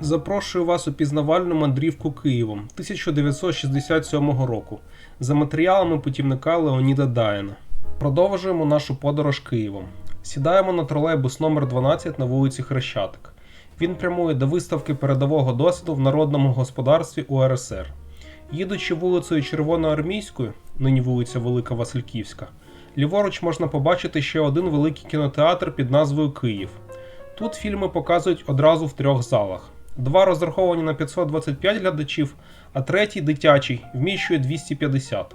Запрошую вас у пізнавальну мандрівку Києвом 1967 року за матеріалами путівника Леоніда Даяна. Продовжуємо нашу подорож Києвом. Сідаємо на тролейбус номер 12 на вулиці Хрещатик. Він прямує до виставки передового досвіду в народному господарстві УРСР. Їдучи вулицею Червоноармійською, нині вулиця Велика Васильківська, ліворуч можна побачити ще один великий кінотеатр під назвою Київ. Тут фільми показують одразу в трьох залах. Два розраховані на 525 глядачів, а третій дитячий вміщує 250.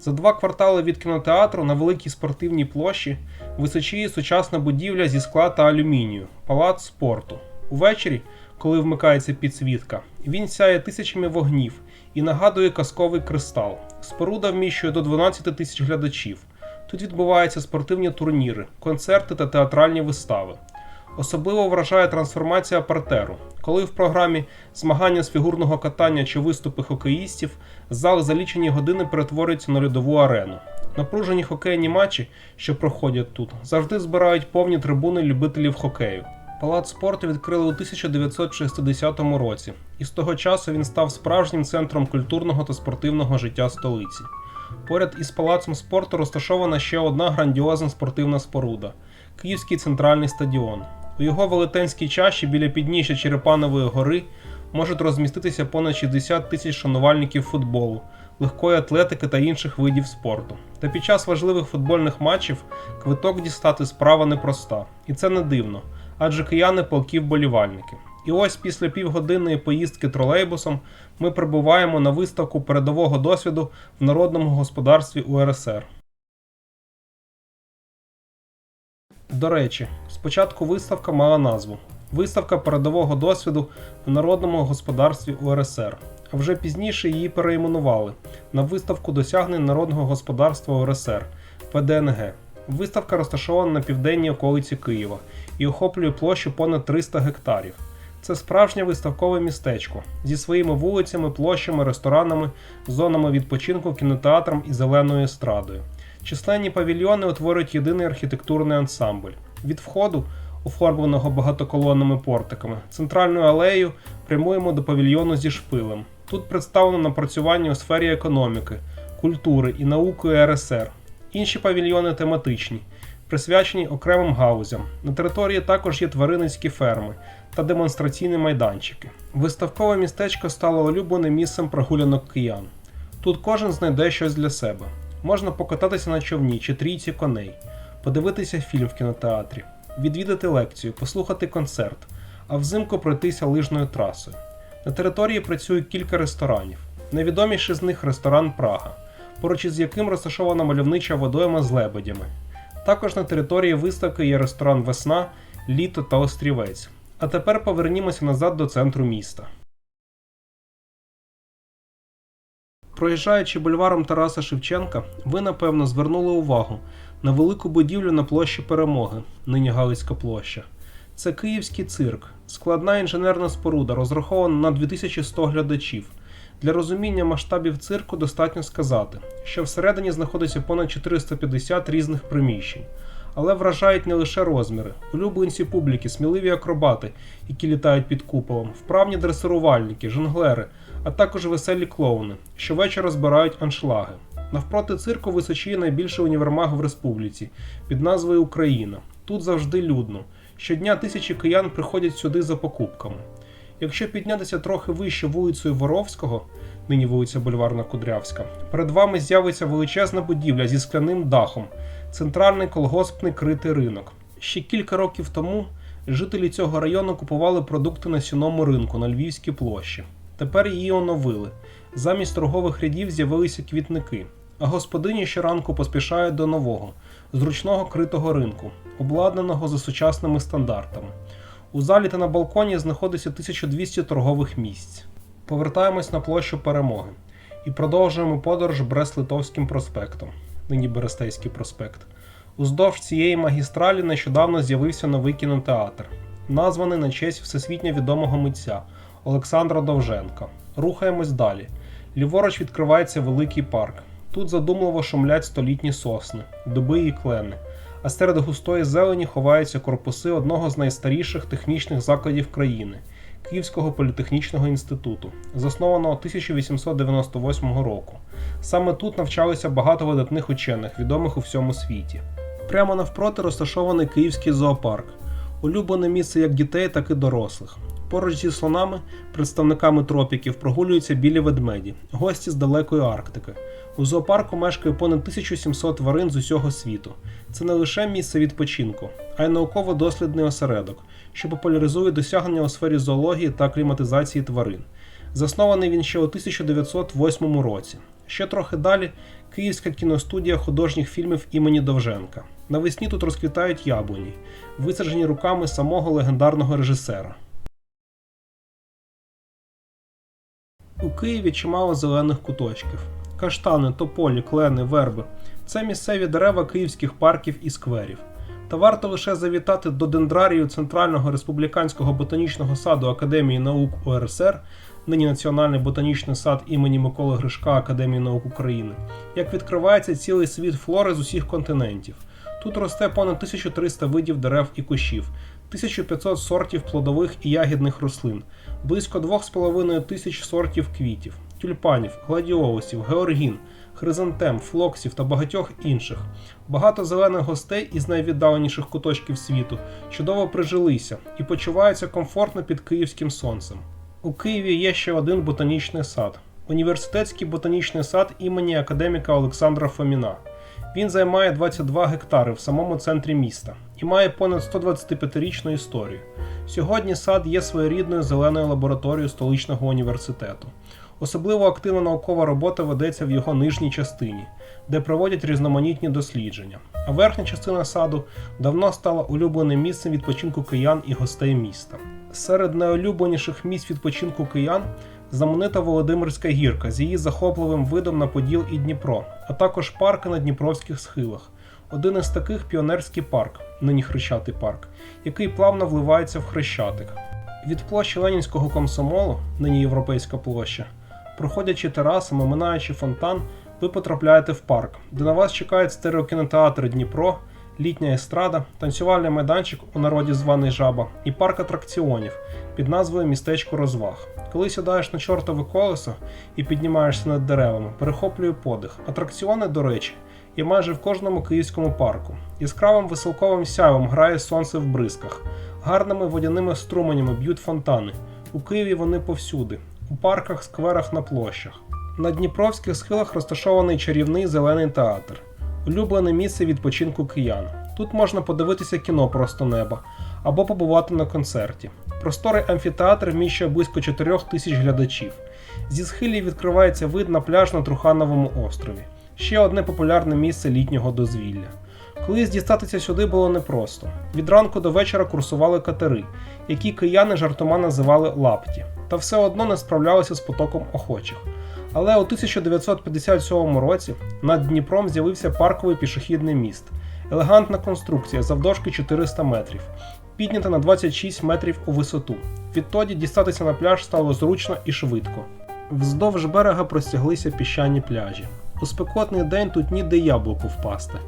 За два квартали від кінотеатру на великій спортивній площі височіє сучасна будівля зі скла та алюмінію палац спорту. Увечері, коли вмикається підсвітка, він сяє тисячами вогнів і нагадує казковий кристал. Споруда вміщує до 12 тисяч глядачів. Тут відбуваються спортивні турніри, концерти та театральні вистави. Особливо вражає трансформація партеру, коли в програмі змагання з фігурного катання чи виступи хокеїстів зал за лічені години перетворюється на льодову арену. Напружені хокейні матчі, що проходять тут, завжди збирають повні трибуни любителів хокею. Палац спорту відкрили у 1960 році, і з того часу він став справжнім центром культурного та спортивного життя столиці. Поряд із палацом спорту розташована ще одна грандіозна спортивна споруда Київський центральний стадіон. У його велетенській чаші біля підніжжя Черепанової гори можуть розміститися понад 60 тисяч шанувальників футболу, легкої атлетики та інших видів спорту. Та під час важливих футбольних матчів квиток дістати справа непроста. І це не дивно, адже кияни полків болівальники. І ось після півгодинної поїздки тролейбусом ми прибуваємо на виставку передового досвіду в народному господарстві УРСР. До речі, спочатку виставка мала назву Виставка передового досвіду в народному господарстві УРСР, а вже пізніше її перейменували на виставку досягнень народного господарства УРСР ПДНГ. Виставка розташована на південній околиці Києва і охоплює площу понад 300 гектарів. Це справжнє виставкове містечко зі своїми вулицями, площами, ресторанами, зонами відпочинку, кінотеатром і зеленою естрадою. Численні павільйони утворюють єдиний архітектурний ансамбль. Від входу, оформленого багатоколонними портиками, центральною алеєю прямуємо до павільйону зі шпилем. Тут представлено напрацювання у сфері економіки, культури і науки РСР. Інші павільйони тематичні, присвячені окремим гаузям. На території також є тваринницькі ферми та демонстраційні майданчики. Виставкове містечко стало улюбленим місцем прогулянок киян. Тут кожен знайде щось для себе. Можна покататися на човні чи трійці коней, подивитися фільм в кінотеатрі, відвідати лекцію, послухати концерт, а взимку пройтися лижною трасою. На території працює кілька ресторанів. Найвідоміший з них ресторан Прага, поруч із яким розташована мальовнича водойма з лебедями. Також на території виставки є ресторан Весна, Літо та Острівець. А тепер повернімося назад до центру міста. Проїжджаючи бульваром Тараса Шевченка, ви напевно звернули увагу на велику будівлю на площі Перемоги, нині Галицька площа. Це київський цирк, складна інженерна споруда, розрахована на 2100 глядачів. Для розуміння масштабів цирку достатньо сказати, що всередині знаходиться понад 450 різних приміщень. Але вражають не лише розміри, улюбленці публіки, сміливі акробати, які літають під куполом, вправні дресирувальники, жонглери, а також веселі клоуни, що вечора збирають аншлаги. Навпроти цирку височіє найбільший універмаг в республіці під назвою Україна. Тут завжди людно. Щодня тисячі киян приходять сюди за покупками. Якщо піднятися трохи вище вулицею Воровського, нині вулиця Бульварна Кудрявська, перед вами з'явиться величезна будівля зі скляним дахом, центральний колгоспний критий ринок. Ще кілька років тому жителі цього району купували продукти на сіному ринку на Львівській площі. Тепер її оновили. Замість торгових рядів з'явилися квітники, а господині щоранку поспішають до нового, зручного критого ринку, обладнаного за сучасними стандартами. У залі та на балконі знаходиться 1200 торгових місць. Повертаємось на площу перемоги і продовжуємо подорож Брест-Литовським проспектом, нині Берестейський проспект. Уздовж цієї магістралі нещодавно з'явився новий кінотеатр, названий на честь всесвітньо відомого митця Олександра Довженка. Рухаємось далі. Ліворуч відкривається великий парк. Тут задумливо шумлять столітні сосни, дуби і клени, а серед густої зелені ховаються корпуси одного з найстаріших технічних закладів країни Київського політехнічного інституту, заснованого 1898 року. Саме тут навчалися багато видатних учених, відомих у всьому світі. Прямо навпроти розташований Київський зоопарк, улюблене місце як дітей, так і дорослих. Поруч зі слонами, представниками тропіків, прогулюються білі ведмеді, гості з далекої Арктики. У зоопарку мешкає понад 1700 тварин з усього світу. Це не лише місце відпочинку, а й науково-дослідний осередок, що популяризує досягнення у сфері зоології та кліматизації тварин. Заснований він ще у 1908 році. Ще трохи далі Київська кіностудія художніх фільмів імені Довженка. Навесні тут розквітають яблуні, висаджені руками самого легендарного режисера. У Києві чимало зелених куточків: каштани, тополі, клени, верби це місцеві дерева київських парків і скверів. Та варто лише завітати до дендрарію Центрального республіканського ботанічного саду Академії наук УРСР, нині Національний ботанічний сад імені Миколи Гришка Академії наук України, як відкривається цілий світ флори з усіх континентів. Тут росте понад 1300 видів дерев і кущів, 1500 сортів плодових і ягідних рослин, близько 2,5 тисяч сортів квітів, тюльпанів, гладіолусів, георгін, хризантем, флоксів та багатьох інших. Багато зелених гостей із найвіддаленіших куточків світу чудово прижилися і почуваються комфортно під київським сонцем. У Києві є ще один ботанічний сад університетський ботанічний сад імені академіка Олександра Фоміна. Він займає 22 гектари в самому центрі міста і має понад 125-річну історію. Сьогодні сад є своєрідною зеленою лабораторією столичного університету. Особливо активна наукова робота ведеться в його нижній частині, де проводять різноманітні дослідження. А верхня частина саду давно стала улюбленим місцем відпочинку киян і гостей міста. Серед найулюбленіших місць відпочинку киян знаменита Володимирська гірка з її захопливим видом на Поділ і Дніпро, а також парки на Дніпровських схилах. Один із таких піонерський парк, нині Хрещатий парк, який плавно вливається в Хрещатик. Від площі Ленінського комсомолу, нині Європейська площа, проходячи терасами, минаючи фонтан, ви потрапляєте в парк, де на вас чекають стереокінотеатр Дніпро, літня естрада, танцювальний майданчик у народі званий Жаба і парк атракціонів під назвою Містечко розваг. Коли сідаєш на чортове колесо і піднімаєшся над деревами, перехоплює подих. Атракціони, до речі, є майже в кожному київському парку. Яскравим веселковим сяйвом грає сонце в бризках, гарними водяними струменями б'ють фонтани. У Києві вони повсюди, у парках, скверах на площах. На Дніпровських схилах розташований чарівний зелений театр, улюблене місце відпочинку киян. Тут можна подивитися кіно просто неба або побувати на концерті. Просторий амфітеатр вміщує близько 4 тисяч глядачів. Зі схилів відкривається вид на пляж на Трухановому острові. Ще одне популярне місце літнього дозвілля. Колись дістатися сюди було непросто. Від ранку до вечора курсували катери, які кияни жартома називали лапті, та все одно не справлялися з потоком охочих. Але у 1957 році над Дніпром з'явився парковий пішохідний міст, елегантна конструкція завдовжки 400 метрів, піднята на 26 метрів у висоту. Відтоді дістатися на пляж стало зручно і швидко. Вздовж берега простяглися піщані пляжі. У спекотний день тут ніде яблуку впасти.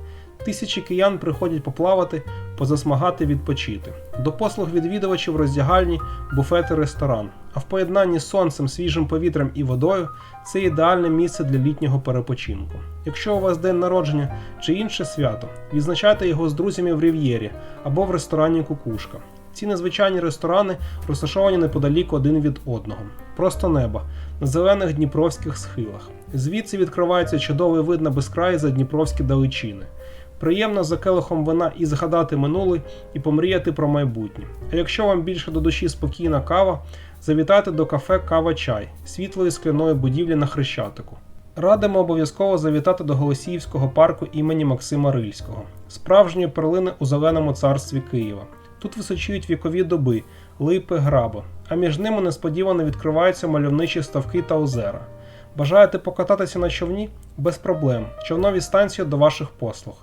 Тисячі киян приходять поплавати, позасмагати, відпочити. До послуг відвідувачів роздягальні, буфети, ресторан. А в поєднанні з сонцем, свіжим повітрям і водою це ідеальне місце для літнього перепочинку. Якщо у вас день народження чи інше свято, відзначайте його з друзями в Рів'єрі або в ресторані Кукушка. Ці незвичайні ресторани розташовані неподалік один від одного, просто неба, на зелених дніпровських схилах. Звідси відкривається чудовий вид на безкраї за Дніпровські далечини. Приємно за келихом вина і згадати минуле, і помріяти про майбутнє. А якщо вам більше до душі спокійна кава, завітайте до кафе Кава Чай світлої скляної будівлі на Хрещатику. Радимо обов'язково завітати до Голосіївського парку імені Максима Рильського, справжньої перлини у зеленому царстві Києва. Тут височують вікові доби, липи, граби, а між ними несподівано відкриваються мальовничі ставки та озера. Бажаєте покататися на човні? Без проблем. Човнові станції до ваших послуг.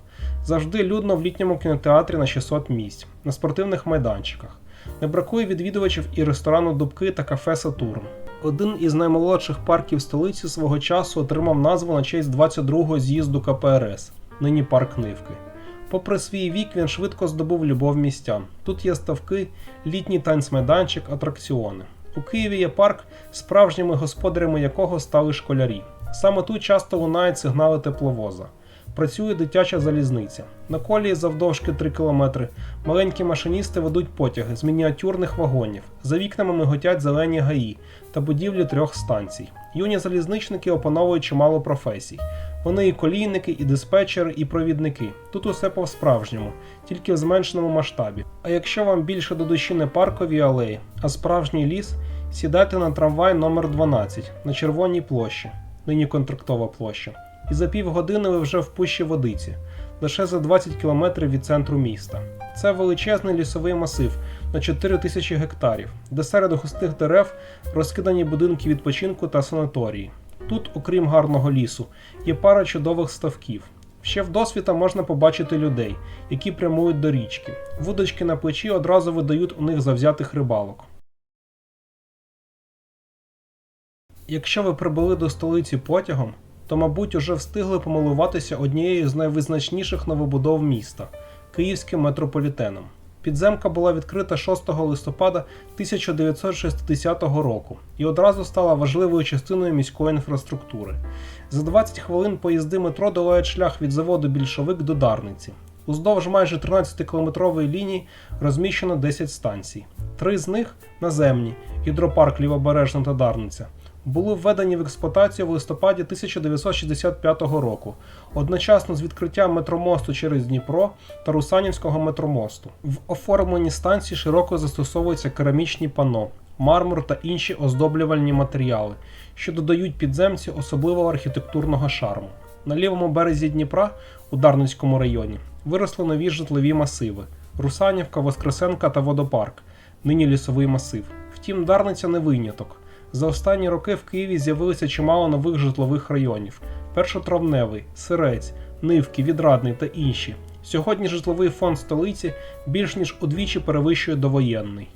Завжди людно в літньому кінотеатрі на 600 місць, на спортивних майданчиках. Не бракує відвідувачів і ресторану Дубки та кафе Сатурн. Один із наймолодших парків столиці свого часу отримав назву на честь 22-го з'їзду КПРС, нині парк Нивки. Попри свій вік, він швидко здобув любов містян. Тут є ставки, літній танцмайданчик, атракціони. У Києві є парк, справжніми господарями якого стали школярі. Саме тут часто лунають сигнали тепловоза. Працює дитяча залізниця. На колії завдовжки 3 км маленькі машиністи ведуть потяги з мініатюрних вагонів. За вікнами миготять зелені гаї та будівлі трьох станцій. Юні залізничники опановують чимало професій. Вони і колійники, і диспетчери, і провідники. Тут усе по-справжньому, тільки в зменшеному масштабі. А якщо вам більше до душі не паркові алеї, а справжній ліс, сідайте на трамвай номер 12 на Червоній площі, нині контрактова площа. І за півгодини ви вже в пущі водиці, лише за 20 кілометрів від центру міста. Це величезний лісовий масив на 4 тисячі гектарів, де серед густих дерев розкидані будинки відпочинку та санаторії. Тут, окрім гарного лісу, є пара чудових ставків. Ще вдосвіта можна побачити людей, які прямують до річки. Вудочки на плечі одразу видають у них завзятих рибалок. Якщо ви прибули до столиці потягом, то, мабуть, уже встигли помилуватися однією з найвизначніших новобудов міста київським метрополітеном. Підземка була відкрита 6 листопада 1960 року і одразу стала важливою частиною міської інфраструктури. За 20 хвилин поїзди метро долають шлях від заводу більшовик до Дарниці. Уздовж майже 13-кілометрової лінії розміщено 10 станцій. Три з них наземні гідропарк Лівобережна та Дарниця були введені в експлуатацію в листопаді 1965 року, одночасно з відкриттям метромосту через Дніпро та Русанівського метромосту. В оформленні станції широко застосовуються керамічні пано, мармур та інші оздоблювальні матеріали, що додають підземці особливого архітектурного шарму. На лівому березі Дніпра у Дарницькому районі виросли нові житлові масиви: Русанівка, Воскресенка та Водопарк, нині лісовий масив. Втім, Дарниця не виняток. За останні роки в Києві з'явилося чимало нових житлових районів: Першотравневий, Сирець, Нивки, Відрадний та інші. Сьогодні житловий фонд столиці більш ніж удвічі перевищує довоєнний.